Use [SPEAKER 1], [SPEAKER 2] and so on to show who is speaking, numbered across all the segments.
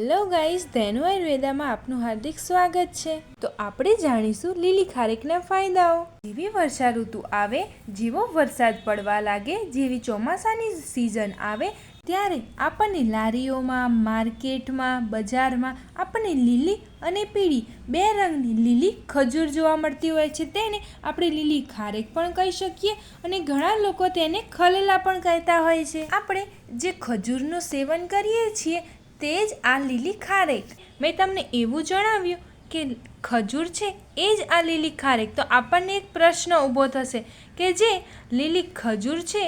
[SPEAKER 1] Hello guys Dhenu આયુર્વેદામાં આપનું હાર્દિક સ્વાગત છે. તો આપણે જાણીશું લીલી ખારેકના ફાયદાઓ. જેવી વર્ષા ઋતુ આવે, જેવો વરસાદ પડવા લાગે, જેવી ચોમાસાની સિઝન આવે, ત્યારે આપણને લારીઓમાં, માર્કેટમાં, બજારમાં આપણને લીલી અને પીળી બે રંગની લીલી ખજૂર જોવા મળતી હોય છે. તેને આપણે લીલી ખારેક પણ કહી શકીએ અને ઘણા લોકો તેને ખલેલા પણ કહેતા હોય છે. આપણે જે ખજૂરનું સેવન કરીએ છીએ તે જ આ લીલી ખારેક. મેં તમને એવું જણાવ્યું કે ખજૂર છે એ જ આ લીલી ખારેક. તો આપણને એક પ્રશ્ન ઊભો થશે કે જે લીલી ખજૂર છે,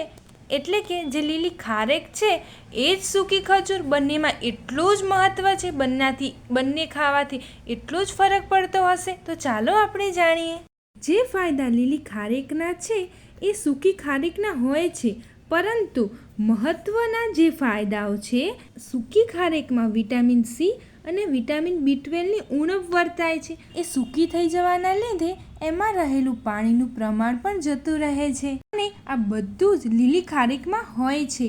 [SPEAKER 1] એટલે કે જે લીલી ખારેક છે, એ જ સૂકી ખજૂર? બંનેમાં એટલું જ મહત્ત્વ છે? બંનેથી, બંને ખાવાથી એટલો જ ફરક પડતો હશે? તો ચાલો આપણે જાણીએ. જે ફાયદા લીલી ખારેકના છે, એ સૂકી ખારેકના હોય છે પરંતુ મહત્ત્વના જે ફાયદાઓ છે, સૂકી ખારેકમાં વિટામિન સી અને વિટામિન બી ટ્વેલ્વની ઉણપ વર્તાય છે. એ સૂકી થઈ જવાના લીધે એમાં રહેલું પાણીનું પ્રમાણ પણ જતું રહે છે અને આ બધું જ લીલી ખારેકમાં હોય છે.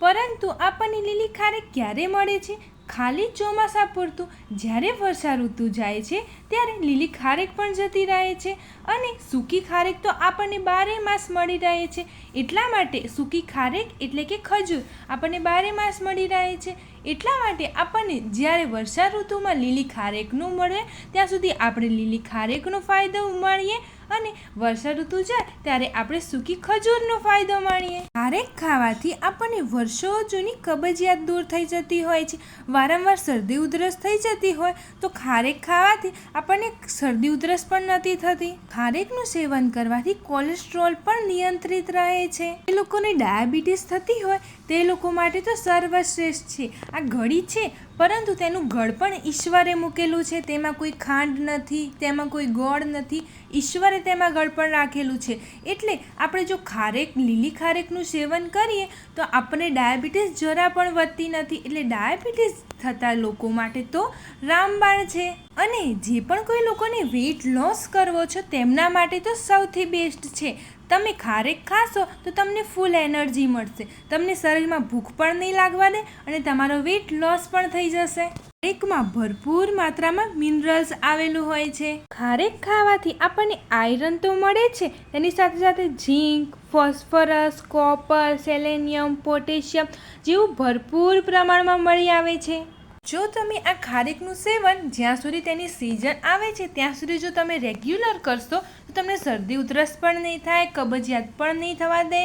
[SPEAKER 1] પરંતુ આપણને લીલી ખારેક ક્યારે મળે છે? ખાલી ચોમાસા પૂરતું જ્યારે વર્ષા ઋતુ જાય છે, ત્યારે લીલી ખારેક પણ જતી રહે છે અને સૂકી ખારેક તો આપણને બારે માસ મળી રહે છે. એટલા માટે સૂકી ખારેક એટલે કે ખજૂર આપણને બારે માસ મળી રહે છે. એટલા માટે આપણને જ્યારે વર્ષા ઋતુમાં લીલી ખારેકનું મળે, ત્યાં સુધી આપણે લીલી ખારેકનો ફાયદો માણીએ અને વર્ષા ઋતુ જાય ત્યારે આપણે સૂકી ખજૂરનો ફાયદો માણીએ. ખારેક ખાવાથી આપણને વર્ષો જૂની કબજિયાત દૂર થઈ જતી હોય છે. વારંવાર શરદી ઉધરસ થઈ જતી હોય તો ખારેક ખાવાથી આપણને શરદી ઉધરસ પણ નથી થતી. ખારેકનું સેવન કરવાથી કોલેસ્ટ્રોલ પણ નિયંત્રિત રહે છે. એ લોકોને ડાયાબિટીસ થતી હોય તે લોકો માટે તો સર્વશ્રેષ્ઠ છે. આ ઘડી છે પરંતુ તેનું ઘડપણ ઈશ્વરે મૂકેલું છે, તેમાં કોઈ ખાંડ નથી, તેમાં કોઈ ગોળ નથી, ઈશ્વરે તેમાં ગળ પણ રાખેલું છે. એટલે આપણે જો ખારેક, લીલી ખારેકનું સેવન કરીએ, તો આપણને ડાયાબિટીસ જરા પણ વધતી નથી. એટલે ડાયાબિટીસ થતા લોકો માટે તો રામબાણ છે. અને જે પણ કોઈ લોકોને વેઇટ લોસ કરવો છો, તેમના માટે તો સૌથી બેસ્ટ છે. તમે ખારેક ખાશો, તો તમને ફૂલ એનર્જી મળશે. તમને શરીરમાં ભૂખ પણ નહીં લાગવા દે અને તમારો વેઇટ લોસ પણ થઈ જશે. ખારેકમાં ભરપૂર માત્રામાં મિનરલ્સ આવેલું હોય છે. ખારેક ખાવાથી આપણને આયરન તો મળે છે, તેની સાથે સાથે zinc phosphorus copper selenium potassium જેવું ભરપૂર પ્રમાણમાં મળી આવે છે. જો તમે આ ખારેકનું સેવન જ્યાં સુધી તેની સિઝન આવે છે, ત્યાં સુધી જો તમે રેગ્યુલર કરશો તો તમને શરદી, ઉધરસ પણ નહીં થાય, કબજિયાત પણ નહીં થવા દે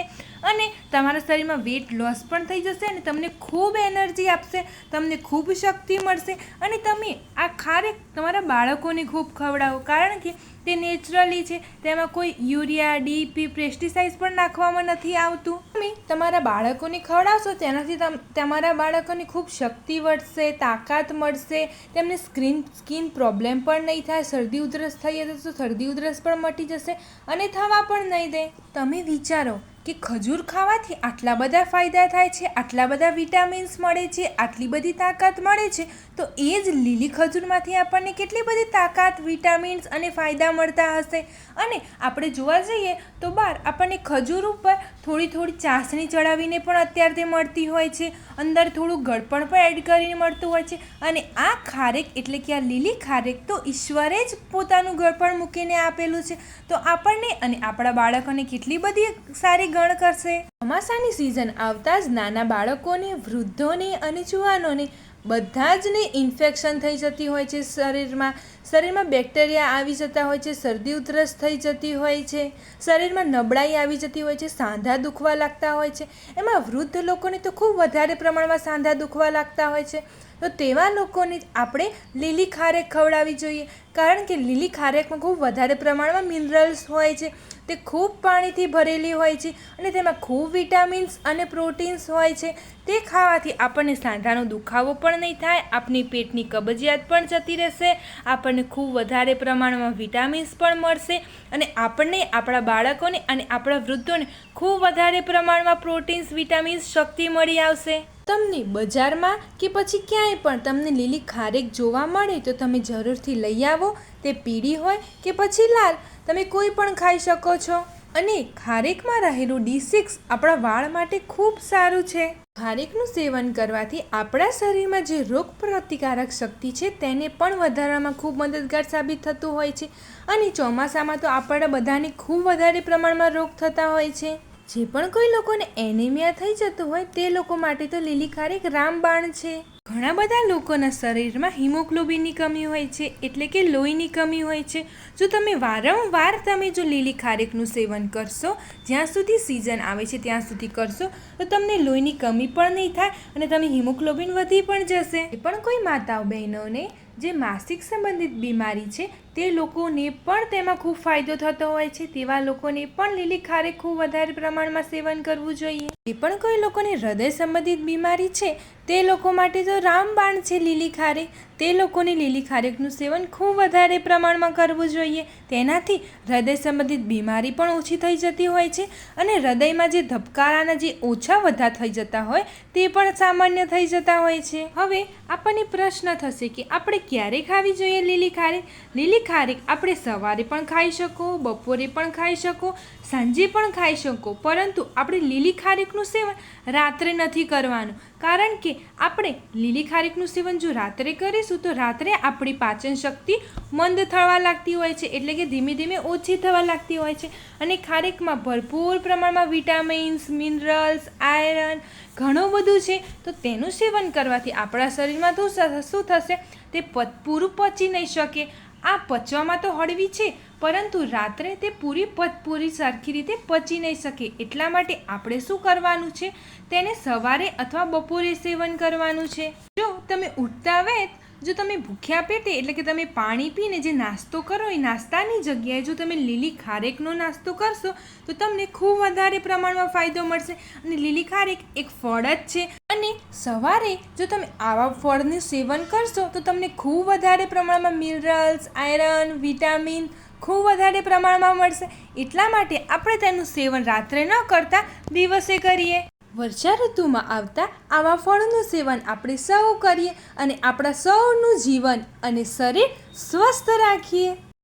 [SPEAKER 1] અને તમારા શરીરમાં વેટ લોસ પણ થઈ જશે અને તમને ખૂબ એનર્જી આપશે, તમને ખૂબ શક્તિ મળશે અને તમે આ ખારેક તમારા બાળકોને ખૂબ ખવડાવો. કારણ કે તે નેચરલી છે, તેમાં કોઈ યુરિયા ડીપી પેસ્ટિસાઇડ્સ પણ નાખવામાં નથી આવતું. તમે તમારા બાળકોને ખવડાવશો, તેનાથી તમ, તમારા બાળકોને ખૂબ શક્તિ વધશે, તાકાત મળશે, તેમને સ્ક્રીન, સ્કિન પ્રોબ્લેમ પણ નહીં થાય, શરદી, ઉધરસ થઈ હશે તો શરદી, ઉધરસ પણ મટી જશે અને થવા પણ નહીં દે. તમે વિચારો કે ખજૂર ખાવાથી આટલા બધા ફાયદા થાય છે, આટલા બધા વિટામિન્સ મળે છે, આટલી બધી તાકાત મળે છે, તો એ જ લીલી ખજૂરમાંથી આપણને કેટલી બધી તાકાત, વિટામિન્સ અને ફાયદા મળતા હશે. અને આપણે જોવા જઈએ તો બહાર આપણને ખજૂર ઉપર થોડી થોડી ચાસણી ચડાવીને પણ અત્યારથી મળતી હોય છે. અંદર થોડું ગળપણ પણ એડ કરીને મળતું હોય છે. અને આ ખારેક એટલે કે આ લીલી ખારેક તો ઈશ્વરે જ પોતાનું ગળપણ મૂકીને આપેલું છે. તો આપણને અને આપણા બાળકોને કેટલી બધી સારી ગણ કરશે? ચોમાસાની સિઝન આવતા જ નાના બાળકોને, વૃદ્ધોને અને જુવાનોને બધા જ ને ઇન્ફેક્શન થઈ જતી હોય છે શરીરમાં. શરીરમાં બેક્ટેરિયા આવી જતા હોય છે, શરદી ઉધરસ થઈ જતી હોય છે. શરીરમાં નબળાઈ આવી જતી હોય છે, સાંધા દુખવા લાગતા હોય છે. એમાં વૃદ્ધ લોકોને તો ખૂબ વધારે પ્રમાણમાં સાંધા દુખવા લાગતા હોય છે. તો તેવા લોકોને આપણે લીલી ખારેક ખવડાવવી જોઈએ. કારણ કે લીલી ખારેકમાં ખૂબ વધારે પ્રમાણમાં મિનરલ્સ હોય છે. તે ખૂબ પાણીથી ભરેલી હોય છે અને તેમાં ખૂબ વિટામિન્સ અને પ્રોટીન્સ હોય છે. તે ખાવાથી આપણને સાંધાનો દુખાવો પણ નહીં થાય, આપની પેટની કબજિયાત પણ જતી રહેશે, આપણને ખૂબ વધારે પ્રમાણમાં વિટામિન્સ પણ મળશે અને આપણને, આપણા બાળકોને અને આપણા વૃદ્ધોને ખૂબ વધારે પ્રમાણમાં પ્રોટીન્સ, વિટામિન્સ, શક્તિ મળી આવશે. તમને બજારમાં કે પછી ક્યાંય પણ તમને લીલી ખારેક જોવા મળે તો તમે જરૂરથી લઈ આવો. તે પીળી હોય કે પછી લાલ, તમે કોઈ પણ ખાઈ શકો છો. અને ખારેકમાં રહેલું ડી સિક્સ આપણા વાળ માટે ખૂબ સારું છે. ખારેકનું સેવન કરવાથી આપણા શરીરમાં જે રોગ પ્રતિકારક શક્તિ છે તેને પણ વધારવામાં ખૂબ મદદગાર સાબિત થતું હોય છે. અને ચોમાસામાં તો આપણા બધાને ખૂબ વધારે પ્રમાણમાં રોગ થતા હોય છે. જે પણ કોઈ લોકોને એનિમિયા થઈ જતું હોય તે લોકો માટે તો લીલી ખારેક રામબાણ છે. ઘણા બધા લોકોના શરીરમાં હિમોગ્લોબિનની કમી હોય છે, એટલે કે લોહીની કમી હોય છે. જો તમે વારંવાર તમે જો લીલી ખારેકનું સેવન કરશો, જ્યાં સુધી સિઝન આવે છે, ત્યાં સુધી કરશો, તો તમને લોહીની કમી પણ નહીં થાય અને તમે હિમોગ્લોબિન વધી પણ જશે. પણ કોઈ માતાઓ બહેનોને જે માસિક સંબંધિત બીમારી છે, તે લોકોને પણ તેમાં ખૂબ ફાયદો થતો હોય છે. તેવા લોકોને પણ લીલી ખારેક ખૂબ વધારે પ્રમાણમાં સેવન કરવું જોઈએ. એ પણ કોઈ લોકોને હૃદય સંબંધિત બીમારી છે, તે લોકો માટે તો રામબાણ છે લીલી ખારેક તે લોકોને લીલી ખારેકનું સેવન ખૂબ વધારે પ્રમાણમાં કરવું જોઈએ. તેનાથી હૃદય સંબંધિત બીમારી પણ ઓછી થઈ જતી હોય છે અને હૃદયમાં જે ધબકારાના જે ઓછા વધા થઈ જતા હોય, તે પણ સામાન્ય થઈ જતા હોય છે. હવે આપણને પ્રશ્ન થશે કે આપણે ક્યારે ખાવી જોઈએ લીલી ખારેક લીલી ખારેક આપણે સવારે પણ ખાઈ શકો, બપોરે પણ ખાઈ શકો, સાંજે પણ ખાઈ શકો. પરંતુ આપણે લીલી ખારેકનું સેવન રાત્રે નથી કરવાનું. કારણ કે આપણે લીલી ખારેકનું સેવન જો રાત્રે કરીશું, તો રાત્રે આપણી પાચન શક્તિ મંદ થવા લાગતી હોય છે, એટલે કે ધીમે ધીમે ઓછી થવા લાગતી હોય છે. અને ખારેકમાં ભરપૂર પ્રમાણમાં વિટામિન્સ, મિનરલ્સ, આયરન ઘણું બધું છે, તો તેનું સેવન કરવાથી આપણા શરીરમાં તો શું થશે? તે પૂરું પચી નહીં શકે. આ પચવામાં તો હળવી છે પરંતુ રાત્રે તે પૂરી પૂરી સરખી રીતે પચી નહીં શકે. એટલા માટે આપણે શું કરવાનું છે? તેને સવારે અથવા બપોરે સેવન કરવાનું છે. જો તમે ઉઠતા વેત, જો તમે ભૂખ્યા પેટે, એટલે કે તમે પાણી પીને જે નાસ્તો કરો, એ નાસ્તાની જગ્યાએ જો તમે લીલી ખારેકનો નાસ્તો કરશો, તો તમને ખૂબ વધારે પ્રમાણમાં ફાયદો મળશે. અને લીલી ખારેક એક ફળ જ છે. અને સવારે જો તમે આવા ફળનું સેવન કરશો, તો તમને ખૂબ વધારે પ્રમાણમાં મિનરલ્સ, આયરન, વિટામિન ખૂબ વધારે પ્રમાણમાં મળશે. એટલા માટે આપણે તેનું સેવન રાત્રે ન કરતાં, દિવસે કરીએ. વર્ષા ઋતુમાં આવતા આવા ફળનું સેવન આપણે સૌ કરીએ અને આપણા સૌનું જીવન અને શરીર સ્વસ્થ રાખીએ.